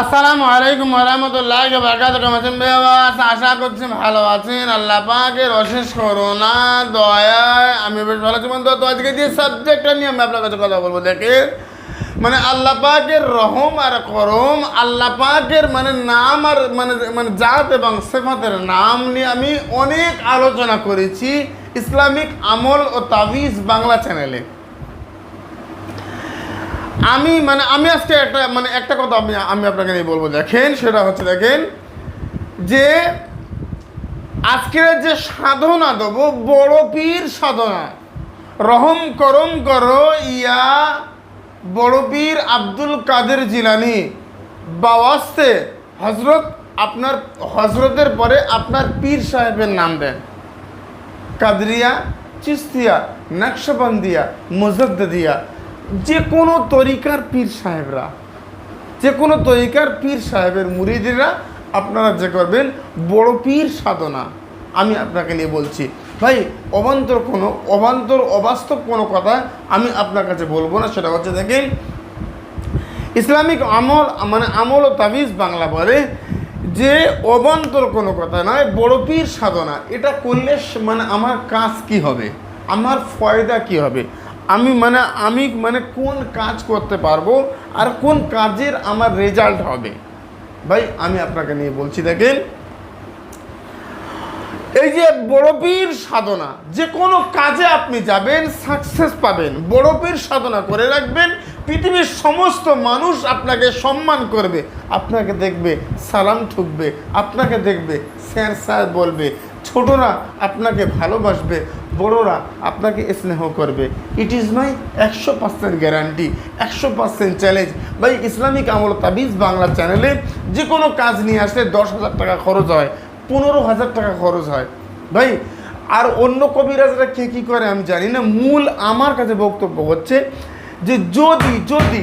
আসসালামু আলাইকুম রহমতুল্লাহ বারকাত আশা করছি ভালো আছেন। আল্লাহ পাকের অশেষ করোনা দয়ায়। আমি বেশ ভালো আছি তো আজকে যে সাবজেক্টটা নিয়ে আমি আপনার কাছে কথা বলব, দেখেন। মানে আল্লাহ পাকের রহম আর করম, আল্লাহ পাকের মানে নাম আর মানে মানে জাত এবং সেফাতের নাম নিয়ে আমি অনেক আলোচনা করেছি ইসলামিক আমল ও তাবিজ বাংলা চ্যানেলে আমি মানে আমি আজকে একটা মানে একটা কথা আমি আমি আপনাকে নিয়ে বলব। দেখেন, সেটা হচ্ছে দেখেন যে আজকের যে সাধনা দেবো, বড় পীর সাধনা, রহম করম করো ইয়া বড় পীর আব্দুল কাদের জিলানি, বাওয়াস্তে হজরত আপনার হজরতের পরে আপনার পীর সাহেবের নাম দেন। কাদরিয়া, চিস্তিয়া, নকশবন্দিয়া মুজদ্দিয়া যে কোনো তরিকার পীর সাহেবরা, যে কোনো তরিকার পীর সাহেবের মুরিদিরা আপনারা যে করবেন, বড় পীর সাধনা। আমি আপনাকে নিয়ে বলছি, ভাই, অবান্তর কোনো, অবান্তর অবাস্তব কোনো কথা আমি আপনার কাছে বলব না, সেটা হচ্ছে দেখেন, ইসলামিক আমল মানে আমল ও তাবিজ বাংলা বলে যে অবান্তর কোনো কথা নয়, বড় পীর সাধনা। এটা করলে মানে আমার কাজ কি হবে? আমার ফয়দা কি হবে? আমি মানে আমি মানে কোন কাজ করতে পারব আর কোন কাজের আমার রেজাল্ট হবে? ভাই, আমি আপনাকে নিয়ে বলছি, দেখেন। এই যে বড় পীর সাধনা, যে কোনো কাজে আপনি যাবেন সাকসেস পাবেন। বড় পীর সাধনা করে রাখবেন, পৃথিবীর সমস্ত মানুষ আপনাকে সম্মান করবে। আপনাকে দেখবে, সালাম ঠুকবে, আপনাকে দেখবে, স্যার স্যার বলবে ছোটরা আপনাকে ভালোবাসবে, বড়রা আপনাকে স্নেহ করবে। ইট ইজ মাই একশো পার্সেন্ট গ্যারান্টি একশো পার্সেন্ট চ্যালেঞ্জ ভাই, ইসলামিক আমল তাবিজ বাংলা চ্যানেলে যে কোনো কাজ নিয়ে আসলে দশ হাজার টাকা খরচ হয়, পনেরো হাজার টাকা খরচ হয়। ভাই, আর অন্য কবিরাজরা কে কী করে আমি জানি না। মূল আমার কাছে বক্তব্য হচ্ছে যে যদি যদি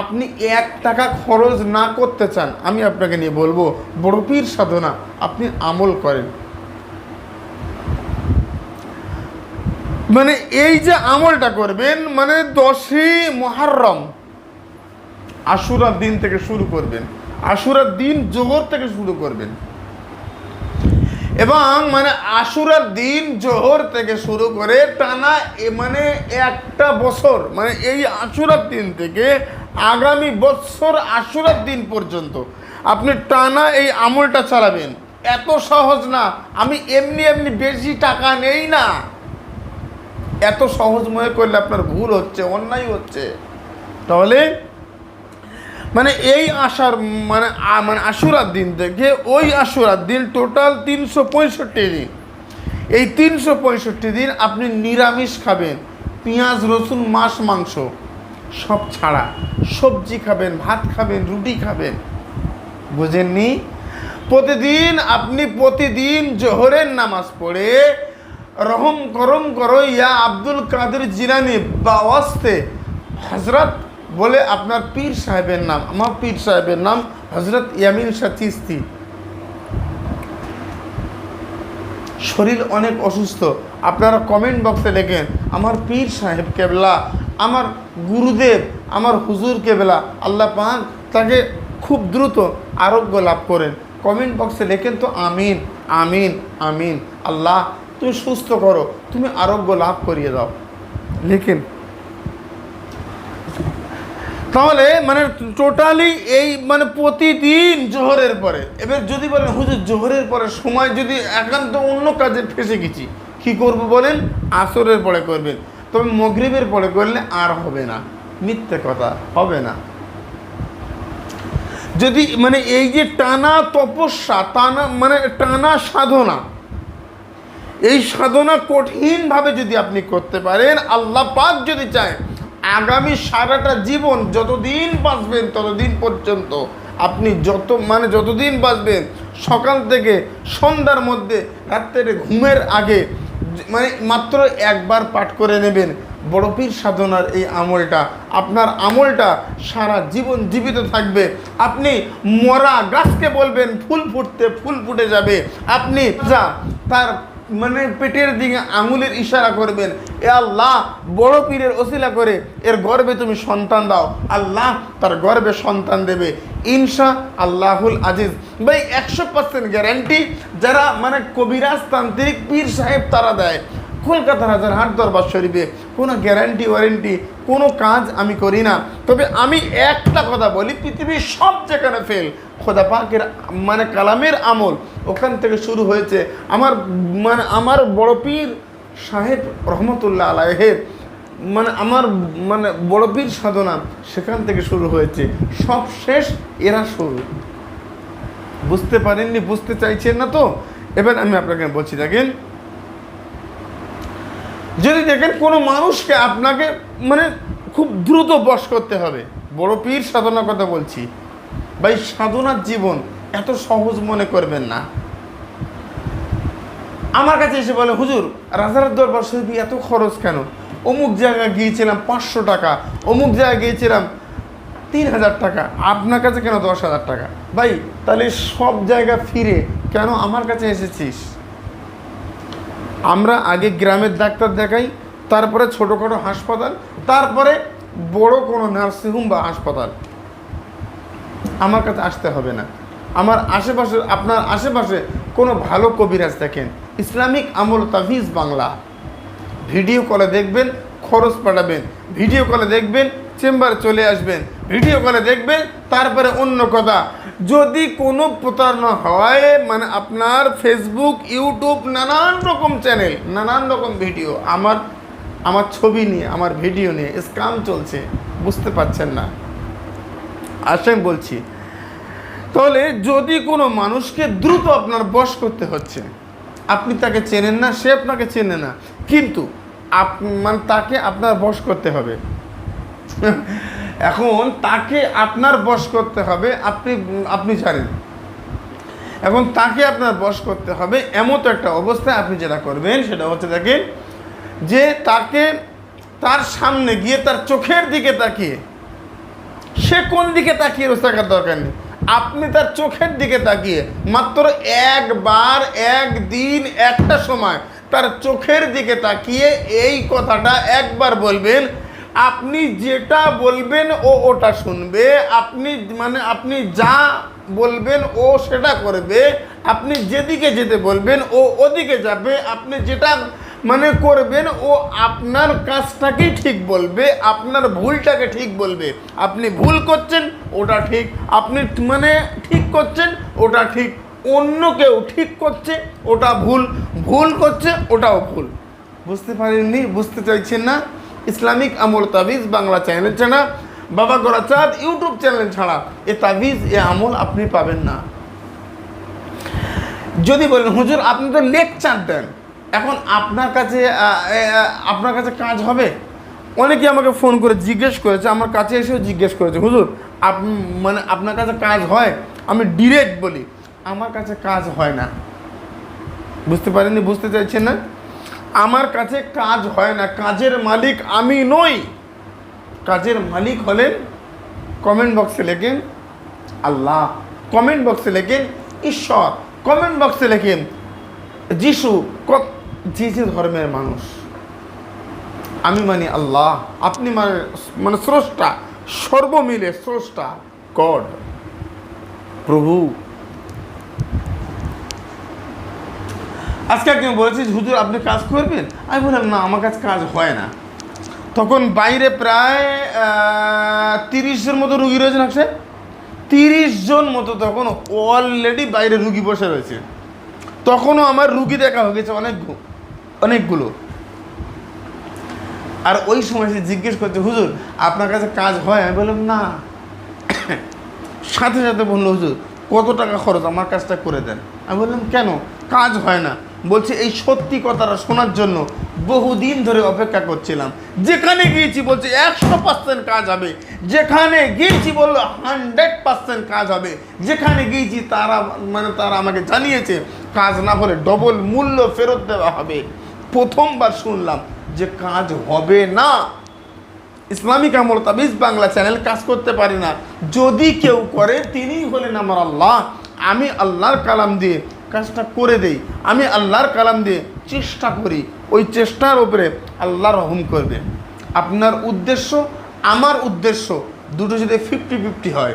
আপনি এক টাকা খরচ না করতে চান, আমি আপনাকে নিয়ে বলব বড় পীর সাধনা আপনি আমল করেন। মানে এই যে আমলটা করবেন মানে দশই মহারম আশুরার দিন থেকে শুরু করবেন। আশুরার দিন জোহর থেকে শুরু করবেন। এবং মানে আশুরার দিন জোহর থেকে শুরু করে টানা মানে একটা বছর মানে এই আশুরার দিন থেকে আগামী বছর আশুরার দিন পর্যন্ত আপনি টানা এই আমলটা চালাবেন। এত সহজ না। আমি এমনি এমনি বেশি টাকা নেই না। এত সহজ মনে করলে আপনার ভুল হচ্ছে, অন্যায় হচ্ছে। তাহলে মানে এই আশার মানে মানে আশুরার দিন থেকে ওই আশুরার দিন টোটাল তিনশো পঁয়ষট্টি দিন। এই তিনশো পঁয়ষট্টি দিন আপনি নিরামিষ খাবেন, পেঁয়াজ, রসুন, মাছ, মাংস, সব ছাড়া। সবজি খাবেন, ভাত খাবেন, রুটি খাবেন। বুঝেননি? প্রতিদিন আপনি প্রতিদিন জোহরের নামাজ পড়ে রহম করম করো ইয়া আব্দুল কাদের জিরানি বাওয়াস্তে। হজরত বলে আপনার পীর সাহেবের নাম, আমার পীর সাহেবের নাম হজরত ইয়ামিন চিস্তি শরীর অনেক অসুস্থ, আপনারা কমেন্ট বক্সে লেখেন আমার পীর সাহেব কেবলা, আমার গুরুদেব, আমার হুজুর কেবলা, আল্লাহ পাক তাকে খুব দ্রুত আরোগ্য লাভ করেন। কমেন্ট বক্সে লেখেন তো, আমিন আমিন আমিন, আল্লাহ তুমি সুস্থ করো তুমি আরোগ্য লাভ করিয়ে দাও। লেখেন তাহলে মানে টোটালি এই মানে প্রতিদিন জোহরের পরে এবার যদি বলেন হুজুর জোহরের পরে সময় যদি একান্ত অন্য কাজে ফেসে গেছি কি করব বলেন? আসরের পরে করবেন। তবে মগরিবের পরে করলে আর হবে না। মিথ্যে কথা হবে না। যদি মানে এই যে টানা তপস্যা টানা মানে টানা সাধনা এই সাধনা কঠিনভাবে যদি আপনি করতে পারেন, আল্লাহ পাক যদি চায়, আগামী সারাটা জীবন যতদিন বাঁচবেন ততদিন পর্যন্ত আপনি যত মানে যতদিন বাঁচবেন, সকাল থেকে সন্ধ্যার মধ্যে, রাত্রের ঘুমের আগে মানে মাত্র একবার পাঠ করে নেবেন। বড় পীর সাধনার এই আমলটা, আপনার আমলটা সারা জীবন জীবিত থাকবে। আপনি মরা গাছকে বলবেন, ফুল ফুটতে ফুল ফুটে যাবে। আপনি যা, তার মানে পেটের দিকে আঙুলের ইশারা করবেন। এ আল্লাহ, বড় পীরের ওসিলা করে এর গর্বে তুমি সন্তান দাও। আল্লাহ তার গর্বে সন্তান দেবে। ইনশা আল্লাহুল আজিজ। ভাই, একশো পার্সেন্ট গ্যারান্টি যারা মানে কবিরাজ তান্ত্রিক পীর সাহেব তারা দেয়। কলকাতার হাজার হাট দরবার শরীফে কোনো গ্যারান্টি ওয়ারেন্টি কোনো কাজ আমি করি না। তবে আমি একটা কথা বলি, পৃথিবীর সব যেখানে ফেল খোদা পাকের মানে কালামের আমল ওখান থেকে শুরু হয়েছে আমার মানে আমার বড় পীর সাহেব রহমতুল্লাহ আলাহের মানে আমার মানে বড় পীর সাধনা সেখান থেকে শুরু হয়েছে। সব শেষ, এরা শুরু। বুঝতে পারেননি, বুঝতে চাইছেন না তো? এবার আমি আপনাকে বলছি, দেখেন। যদি দেখেন কোনো মানুষকে আপনাকে মানে খুব দ্রুত বশ করতে হবে, বড় পীর সাধনার কথা বলছি। ভাই, সাধনার জীবন এত সহজ মনে করবেন না। আমার কাছে এসে বলে, হুজুর, রাজার দরবার শরীফে এত খরচ কেন? অমুক জায়গায় গিয়েছিলাম পাঁচশো টাকা, অমুক জায়গায় গিয়েছিলাম তিন হাজার টাকা, আপনার কাছে কেন দশ হাজার টাকা? ভাই, তাহলে সব জায়গা ফিরে কেন আমার কাছে এসেছিস? আমরা আগে গ্রামের ডাক্তার দেখাই, তারপরে ছোটোখাটো হাসপাতাল, তারপরে বড় কোনো নার্সিংহোম বা হাসপাতাল। আমার কাছে আসতে হবে না। আমার আশেপাশে, আপনার আশেপাশে কোনো ভালো কবিরাজ দেখেন। ইসলামিক আমল তাফিজ বাংলা। ভিডিও কলে দেখবেন, খরচ পাঠাবেন। ভিডিও কলে দেখবেন, চেম্বারে চলে আসবেন। ভিডিও কলে দেখবেন, তারপরে অন্য কথা। যদি কোনো প্রতারণা হয় মানে আপনার ফেসবুক ইউটিউব নানান রকম চ্যানেল নানান রকম ভিডিও আমার আমার ছবি নিয়ে, আমার ভিডিও নিয়ে স্ক্যাম চলছে, বুঝতে পারছেন না। আসেন বলছি তাহলে যদি কোনো মানুষকে দ্রুত আপনার বশ করতে হচ্ছে, আপনি তাকে চেনেন না, সে আপনাকে চেনে না, কিন্তু আপ মানে তাকে আপনার বশ করতে হবে। এখন তাকে আপনার বশ করতে হবে, আপনি আপনি জানেন। এখন তাকে আপনার বশ করতে হবে এমন তো একটা অবস্থায় আপনি যেটা করবেন, সেটা হচ্ছে দেখেন যে তাকে তার সামনে গিয়ে তার চোখের দিকে তাকিয়ে, সে কোন দিকে তাকিয়ে থাকার দরকার নেই। আপনি তার চোখের দিকে তাকিয়ে মাত্র একবার, একদিন, একটা সময় তার চোখের দিকে তাকিয়ে এই কথাটা একবার বলবেন। আপনি যেটা বলবেন ও ওটা শুনবে, আপনি মানে আপনি যা বলবেন ও সেটা করবে, আপনি যেদিকে যেতে বলবেন ও ওদিকে যাবে, আপনি যেটা মানে করবেন, ও আপনার কাজটাকেই ঠিক বলবে, আপনার ভুলটাকে ঠিক বলবে। আপনি ভুল করছেন, ওটা ঠিক। আপনি মানে ঠিক করছেন, ওটা ঠিক। অন্য কেউ ঠিক করছে, ওটা ভুল। ভুল করছে, ওটাও ভুল। বুঝতে পারেননি? বুঝতে চাইছেন না? ইসলামিক আমল তাবিজ বাংলা চ্যানেল ছাড়া। বাবা গোরাচাঁদ ইউটিউব চ্যানেল ছাড়া। এ তাবিজ, এ আমল আপনি পাবেন না। যদি বলেন, হুজুর, আপনি তো লেকচার দেন। এখন আপনার কাছে আপনার কাছে কাজ হবে? অনেকে আমাকে ফোন করে জিজ্ঞেস করেছে, আমার কাছে এসেও জিজ্ঞেস করেছে, হুজুর, আপ মানে আপনার কাছে কাজ হয়? আমি ডিরেক্ট বলি, আমার কাছে কাজ হয় না। বুঝতে পারেননি, বুঝতে চাইছেন না? আমার কাছে কাজ হয় না, কাজের মালিক আমি নই। কাজের মালিক হলেন কমেন্ট বক্সে লেখেন, আল্লাহ। কমেন্ট বক্সে লেখেন, ঈশ্বর। কমেন্ট বক্সে লেখেন, যিশু। যে যে ধর্মের মানুষ। আমি মানি আল্লাহ, আপনি মানে মানে স্রষ্টা, সর্বমিলে স্রষ্টা, গড, প্রভু। আজকে একজন বলেছে, হুজুর, আপনি কাজ করবেন? আমি বললাম, না, আমার কাছে কাজ হয় না। তখন বাইরে প্রায় তিরিশ জন মতো রুগী রয়েছে নাকশে তিরিশ জন মতো তখন অলরেডি বাইরে রুগী বসে রয়েছে। তখনও আমার রুগী দেখা হয়ে গেছে অনেক অনেকগুলো। আর ওই সময় সে জিজ্ঞেস করছে, হুজুর, আপনার কাছে কাজ হয়? আমি বললাম, না। সাথে সাথে বলল, হুজুর, কত টাকা খরচ? আমার কাজটা করে দেন। আমি বললাম, কেন? কাজ হয় না। বলছে, এই সত্যি কথাটা শোনার জন্য বহুদিন ধরে অপেক্ষা করছিলাম। যেখানে গিয়েছি বলছে, একশো পার্সেন্ট কাজ হবে। যেখানে গিয়েছি বলল, হান্ড্রেড পার্সেন্ট কাজ হবে। যেখানে গিয়েছি তারা মানে তারা আমাকে জানিয়েছে, কাজ না হলে ডবল মূল্য ফেরত দেওয়া হবে। প্রথমবার শুনলাম যে কাজ হবে না। ইসলামিক আমল তাবিজ বাংলা চ্যানেল কাজ করতে পারি না। যদি কেউ করে তিনি হলেন আমার আল্লাহ। আমি আল্লাহর কালাম দিয়ে কাজটা করে দেই। আমি আল্লাহর কালাম দিয়ে চেষ্টা করি। ওই চেষ্টার ওপরে আল্লাহ রহম করবে। আপনার উদ্দেশ্য, আমার উদ্দেশ্য দুটো যদি ফিফটি ফিফটি হয়।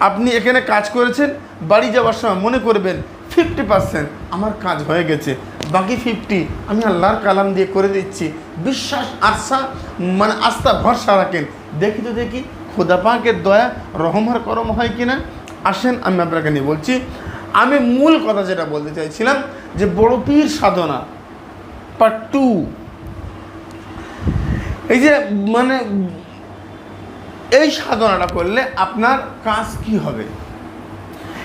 আপনি এখানে কাজ করেছেন, বাড়ি যাওয়ার সময় মনে করবেন ফিফটি পার্সেন্ট। আমার কাজ হয়ে গেছে। বাকি ফিফটি আমি আল্লাহর কালাম দিয়ে করে দিচ্ছি। বিশ্বাস, আশা মানে আস্থা, ভরসা রাখেন। দেখি তো দেখি খোদা পাকের দয়া রহমার করম হয় কি না আসেন, আমি আপনাকে নিয়ে বলছি। আমি মূল কথা যেটা বলতে চাইছিলাম, যে বড় পীর সাধনা পার্ট টু এই যে মানে এই সাধনাটা করলে আপনার কাজ কি হবে?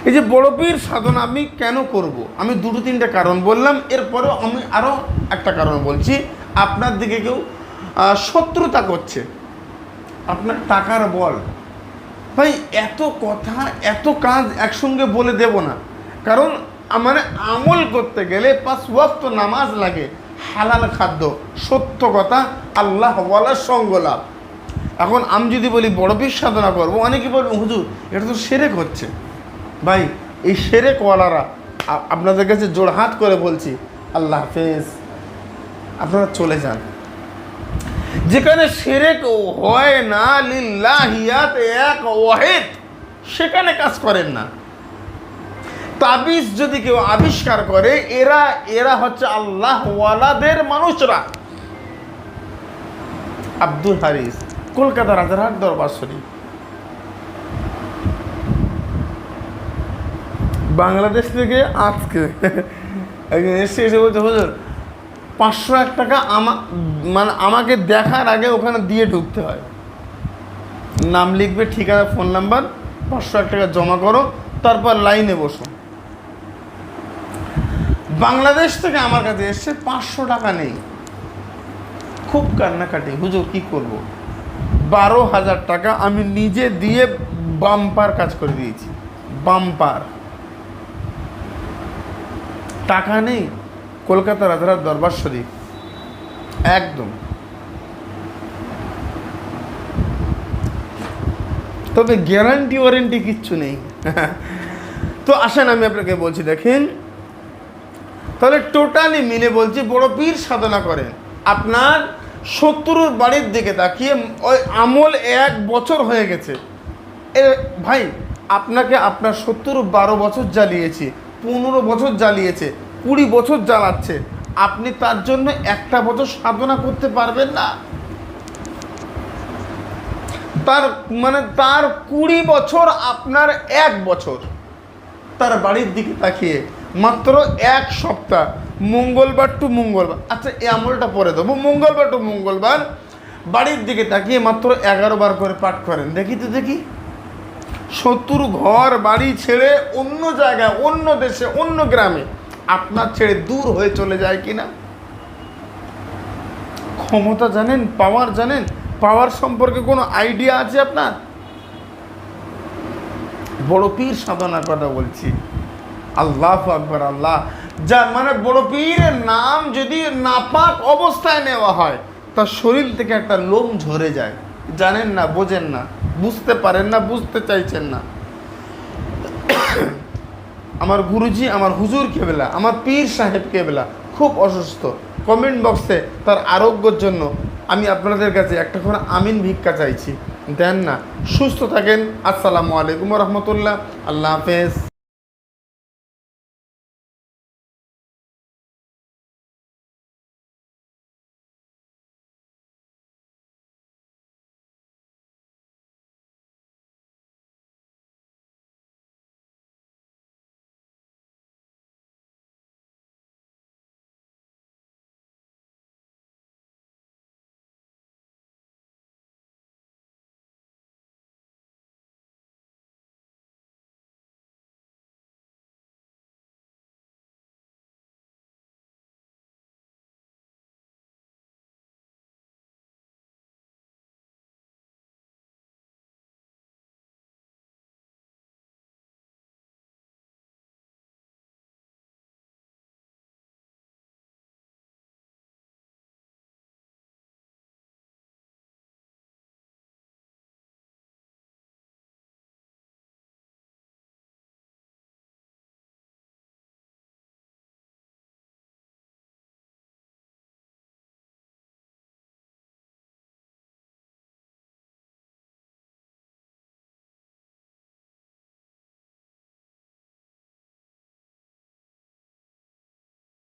এই যে বড় পীর সাধনা আমি কেন করব। আমি দুটো তিনটে কারণ বললাম এরপরেও আমি আরও একটা কারণ বলছি। আপনার দিকে কেউ শত্রুতা করছে। আপনার টাকার বল। ভাই, এত কথা, এত কাজ একসঙ্গে বলে দেব না। কারণ মানে আমল করতে গেলে পাঁচ ওয়াক্ত নামাজ লাগে। হালাল খাদ্য, সত্য কথা, আল্লাহ বলার সঙ্গ লাভ। এখন আমি যদি বলি বড় পীর সাধনা করব, অনেকে বলবে, হুজুর, এটা তো সেরেক হচ্ছে। ভাই, এই সেরেক ওয়ালারা আপনাদের কাছে জোড়হাত করে বলছি, আল্লাহ হাফেজ, আপনারা চলে যান। যেখানে সেরেক হয় না লিল্লাহিয়াত এক ওয়াহিদ, সেখানে কাজ করেন না। তাবিজ যদি কেউ আবিষ্কার করে, এরা এরা হচ্ছে আল্লাহ ওয়ালাদের মানুষরা। আব্দুল হারিস, কলকাতা রাজারহাট দরবার শরীফ। বাংলাদেশ থেকে আজকে। একজন এসে এসে বলছে, হুজুর, পাঁচশো এক টাকা আমা মানে আমাকে দেখার আগে ওখানে দিয়ে ঢুকতে হয়। নাম লিখবে, ঠিকানা, ফোন নাম্বার, পাঁচশো এক টাকা জমা করো, তারপর লাইনে বসো। বাংলাদেশ থেকে আমার কাছে এসছে, পাঁচশো টাকা নেই। খুব কান্নাকাটি, হুজুর, কি করব? বারো হাজার টাকা আমি নিজে দিয়ে বাম্পার কাজ করে দিয়েছি। বাম্পার। টাকা নেই কলকাতা রাজারার দরবার শরীফ। একদম। তবে গ্যারান্টি ওয়ারেন্টি কিচ্ছু নেই। তো আসেন, আমি আপনাকে বলছি, দেখেন, তাহলে টোটালি মিলে বলছি, বড় পীর সাধনা করেন। আপনার শত্রুর বাড়ির দিকে তাকিয়ে ওই আমল এক বছর হয়ে গেছে। এ, ভাই, আপনাকে আপনার শত্রু বারো বছর জ্বালিয়েছে। পনেরো বছর জ্বালিয়েছে, কুড়ি বছর জ্বালাচ্ছে। আপনি তার জন্য একটা বছর সাধনা করতে পারবেন না। তার মানে তার কুড়ি বছর আপনার এক বছর। তার বাড়ির দিকে তাকিয়ে মাত্র এক সপ্তাহ, মঙ্গলবার টু মঙ্গলবার। আচ্ছা এই আমলটা পরে দেবো। মঙ্গলবার টু মঙ্গলবার বাড়ির দিকে তাকিয়ে মাত্র এগারো বার করে পাঠ করেন। দেখি তো দেখি। শত্রু ঘর, বাড়ি ছেড়ে অন্য জায়গায়, অন্য দেশে, অন্য গ্রামে আপনার ছেড়ে দূর হয়ে চলে যায় কিনা? ক্ষমতা জানেন পাওয়ার জানেন পাওয়ার সম্পর্কে কোনো আইডিয়া আছে আপনার? বড় পীর সাধনার কথা বলছি। আল্লাহ আকবর, আল্লাহ। যা মানে বড় পীরের নাম যদি নাপাক অবস্থায় নেওয়া হয়, তার শরীর থেকে একটা লোম ঝরে যায়। জানেন না, বোঝেন না। বুঝতে পারেন না, বুঝতে চাইছেন না। আমার গুরুজি, আমার হুজুর কেবেলা আমার পীর সাহেব কেবেলা খুব অসুস্থ। কমেন্ট বক্সে তার আরোগ্যর জন্য আমি আপনাদের কাছে একটা করে আমিন ভিক্ষা চাইছি। দেন না, সুস্থ থাকেন। আসসালামু আলাইকুম রহমতুল্লাহ। আল্লাহ হাফেজ।